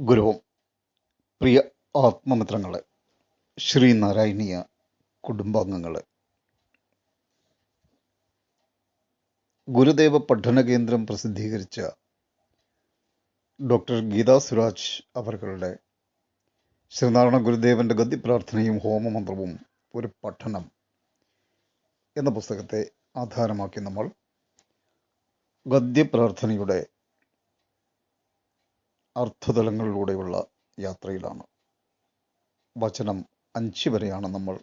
ഗുരുവും പ്രിയ ആത്മമിത്രങ്ങൾ ശ്രീനാരായണീയ കുടുംബാംഗങ്ങൾ ഗുരുദേവ പഠന കേന്ദ്രം പ്രസിദ്ധീകരിച്ച ഡോക്ടർ ഗീതാ സുരാജ് അവർകളുടെ ശ്രീനാരായണ ഗുരുദേവന്റെ ഗതിപ്രാർത്ഥനയും ഹോമമന്ത്രവും ഒരു പഠനം എന്ന പുസ്തകത്തെ ആധാരമാക്കി നമ്മൾ ഗദ്യപ്രാർത്ഥനയുടെ അർത്ഥതലങ്ങളിലൂടെയുള്ള യാത്രയിലാണ്. വചനം അഞ്ച് വരെയാണ് നമ്മൾ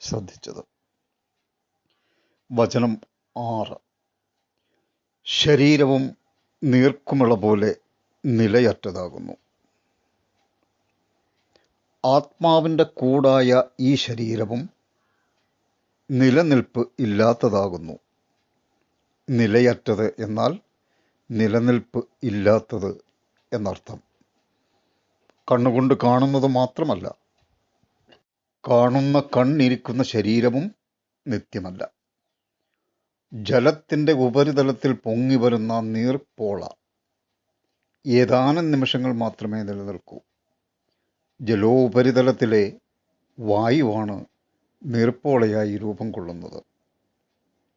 ശ്രദ്ധിച്ചത്. വചനം ആറ്. ശരീരവും നീർക്കുമിള പോലെ നിലയറ്റതാകുന്നു. ആത്മാവിന്റെ കൂടായ ഈ ശരീരവും നിലനിൽപ്പ് ഇല്ലാത്തതാകുന്നു. നിലയറ്റത് എന്നാൽ നിലനിൽപ്പ് ഇല്ലാത്തത് എന്നർത്ഥം. കണ്ണുകൊണ്ട് കാണുന്നത് മാത്രമല്ല കാണുന്ന കണ്ണിരിക്കുന്ന ശരീരവും നിത്യമല്ല. ജലത്തിന്റെ ഉപരിതലത്തിൽ പൊങ്ങി വരുന്ന നീർപ്പോള ഏതാനും നിമിഷങ്ങൾ മാത്രമേ നിലനിൽക്കൂ. ജലോപരിതലത്തിലെ വായുവാണ് നീർപ്പോളയായി രൂപം കൊള്ളുന്നത്.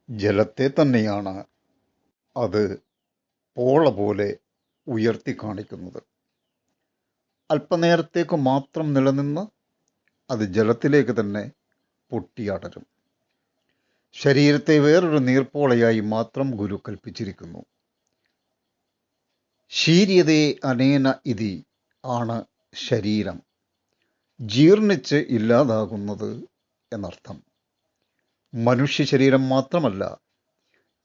ജലത്തെ തന്നെയാണ് അത് പോള പോലെ ഉയർത്തി കാണിക്കുന്നത്. അല്പനേരത്തേക്ക് മാത്രം നിലനിന്ന് അത് ജലത്തിലേക്ക് തന്നെ പൊട്ടിയാടരും. ശരീരത്തെ വേറൊരു നീർപ്പോളയായി മാത്രം ഗുരു കൽപ്പിച്ചിരിക്കുന്നു. ശീര്യതേ അനേന ഇതി ആണ് ശരീരം. ജീർണിച്ച് ഇല്ലാതാകുന്നത് എന്നർത്ഥം. മനുഷ്യ ശരീരം മാത്രമല്ല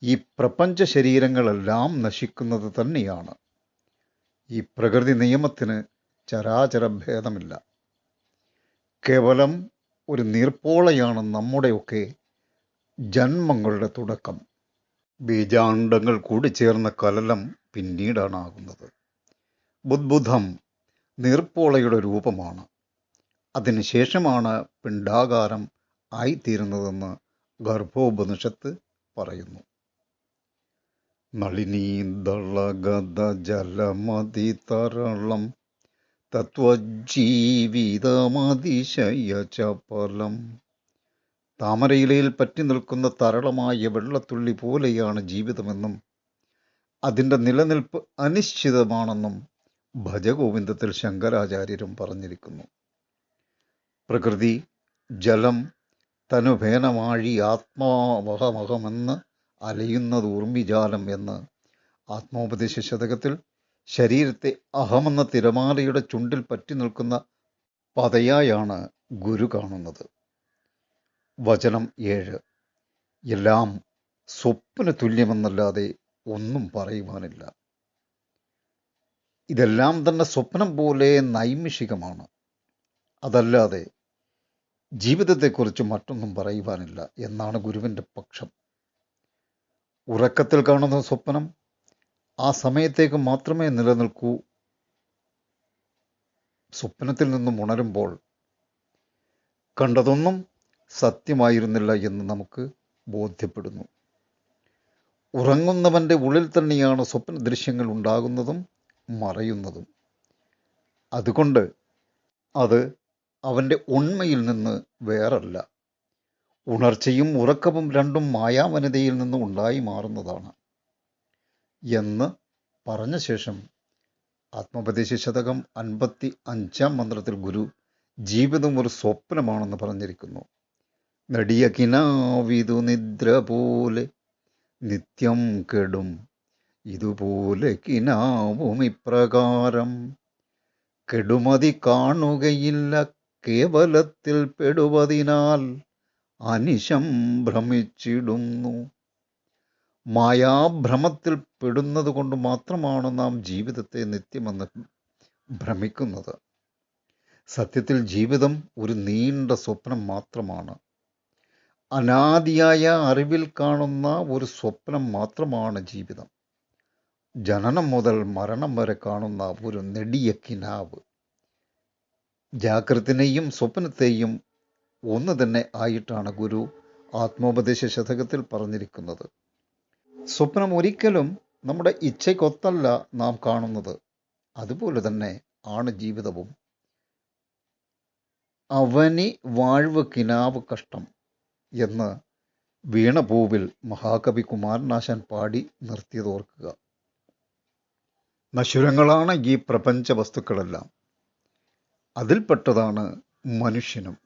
ഈ പ്രപഞ്ച ശരീരങ്ങളെല്ലാം നശിക്കുന്നത് തന്നെയാണ്. ഈ പ്രകൃതി നിയമത്തിന് ചരാചര ഭേദമില്ല കേവലം ഒരു നീർപ്പോളയാണ് നമ്മുടെയൊക്കെ ജന്മങ്ങളുടെ തുടക്കം. ബീജാണ്ടങ്ങൾ കൂടിച്ചേർന്ന കലലം പിന്നീടാണ് ആകുന്നത് ബുദ്ബുധം നീർപ്പോളയുടെ രൂപമാണ്. അതിനുശേഷമാണ് പിണ്ടാകാരം ആയിത്തീരുന്നതെന്ന് ഗർഭോപനിഷത്ത് പറയുന്നു. നളിനീന്തളഗത ജലമതി തരളം തത്വജീവിതമതിശയ ചപലം താമരയിലയിൽ പറ്റി നിൽക്കുന്ന തരളമായ വെള്ളത്തുള്ളി പോലെയാണ് ജീവിതമെന്നും അതിന്റെ നിലനിൽപ്പ് അനിശ്ചിതമാണെന്നും ഭജഗോവിന്ദത്തിൽ ശങ്കരാചാര്യരും പറഞ്ഞിരിക്കുന്നു. പ്രകൃതി ജലം തനുഭേനമാഴി ആത്മാവഹമഹമെന്ന് അലയുന്നത് ഊർമിജാലം എന്ന്. ആത്മോപദേശ ശതകത്തിൽ ശരീരത്തെ അഹമെന്ന തിരമാലയുടെ ചുണ്ടിൽ പറ്റി നിൽക്കുന്ന പതയായാണ് ഗുരു കാണുന്നത്. വചനം ഏഴ്. എല്ലാം സ്വപ്ന തുല്യമെന്നല്ലാതെ ഒന്നും പറയുവാനില്ല. ഇതെല്ലാം തന്നെ സ്വപ്നം പോലെ നൈമിഷികമാണ്. അതല്ലാതെ ജീവിതത്തെക്കുറിച്ച് മറ്റൊന്നും പറയുവാനില്ല എന്നാണ് ഗുരുവിന്റെ പക്ഷം. ഉറക്കത്തിൽ കാണുന്ന സ്വപ്നം ആ സമയത്തേക്ക് മാത്രമേ നിലനിൽക്കൂ. സ്വപ്നത്തിൽ നിന്നും ഉണരുമ്പോൾ കണ്ടതൊന്നും സത്യമായിരുന്നില്ല എന്ന് നമുക്ക് ബോധ്യപ്പെടുന്നു. ഉറങ്ങുന്നവന്റെ ഉള്ളിൽ തന്നെയാണ് സ്വപ്ന ദൃശ്യങ്ങൾ ഉണ്ടാകുന്നതും മറയുന്നതും. അതുകൊണ്ട് അത് അവന്റെ ഉണ്മയിൽ നിന്ന് വേറല്ല. ഉണർച്ചയും ഉറക്കവും രണ്ടും മായാവനതയിൽ നിന്ന് ഉണ്ടായി മാറുന്നതാണ്. എന്ന് പറഞ്ഞ ശേഷം ആത്മോപദേശ ശതകം അൻപത്തി അഞ്ചാം മന്ത്രത്തിൽ ഗുരു ജീവിതം ഒരു സ്വപ്നമാണെന്ന് പറഞ്ഞിരിക്കുന്നു. നടിയ കിനാവിതു നിദ്ര പോലെ നിത്യം കെടും. ഇതുപോലെ കിനാവും ഇപ്രകാരം. കെടുമതി കാണുകയില്ല കേവലത്തിൽ പെടുവതിനാൽ അനിശം ഭ്രമിച്ചിടുന്നു. മായാഭ്രമത്തിൽ പെടുന്നത് കൊണ്ട് മാത്രമാണ് നാം ജീവിതത്തെ നിത്യമെന്ന് ഭ്രമിക്കുന്നത്. സത്യത്തിൽ ജീവിതം ഒരു നീണ്ട സ്വപ്നം മാത്രമാണ്. അനാദിയായ അറിവിൽ കാണുന്ന ഒരു സ്വപ്നം മാത്രമാണ് ജീവിതം. ജനനം മുതൽ മരണം വരെ കാണുന്ന ഒരു നെടിയ കിനാവ്. ജാഗ്രതനെയും സ്വപ്നത്തെയും ഒന്ന് തന്നെ ആയിട്ടാണ് ഗുരു ആത്മോപദേശ ശതകത്തിൽ പറഞ്ഞിരിക്കുന്നത്. സ്വപ്നം ഒരിക്കലും നമ്മുടെ ഇച്ഛയ്ക്കൊത്തല്ല നാം കാണുന്നത്. അതുപോലെ തന്നെ ആണ് ജീവിതവും. അവനി വാഴ്വ് കിനാവ് കഷ്ടം എന്ന് വീണപൂവിൽ മഹാകവി കുമാരനാശൻ പാടി നിർത്തിയതോർക്കുക നശ്വരങ്ങളാണ് ഈ പ്രപഞ്ച വസ്തുക്കളെല്ലാം. അതിൽപ്പെട്ടതാണ് മനുഷ്യനും.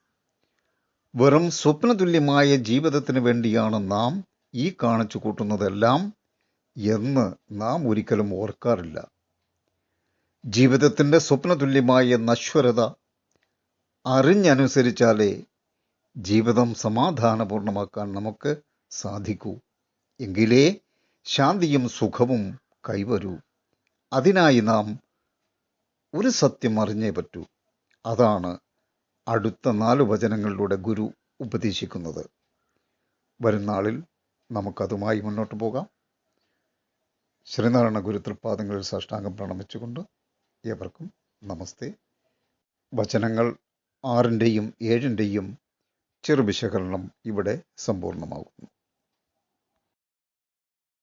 വെറും സ്വപ്നതുല്യമായ ജീവിതത്തിന് വേണ്ടിയാണ് നാം ഈ കാണിച്ചു കൂട്ടുന്നതെല്ലാം എന്ന് നാം ഒരിക്കലും ഓർക്കാറില്ല. ജീവിതത്തിന്റെ സ്വപ്നതുല്യമായ നശ്വരത അറിഞ്ഞനുസരിച്ചാലേ ജീവിതം സമാധാനപൂർണമാക്കാൻ നമുക്ക് സാധിക്കൂ. എങ്കിലേ ശാന്തിയും സുഖവും കൈവരൂ. അതിനായി നാം ഒരു സത്യം അറിഞ്ഞേ പറ്റൂ. അതാണ് അടുത്ത നാല് വചനങ്ങളിലൂടെ ഗുരു ഉപദേശിക്കുന്നത്. വരും നാളിൽ നമുക്കതുമായി മുന്നോട്ട് പോകാം. ശ്രീനാരായണ ഗുരു തൃപ്പാദങ്ങളിൽ സാഷ്ടാംഗം പ്രണമിച്ചുകൊണ്ട് ഏവർക്കും നമസ്തേ. വചനങ്ങൾ ആറിന്റെയും ഏഴിന്റെയും ചെറുവിശകലനം ഇവിടെ സമ്പൂർണമാകുന്നു.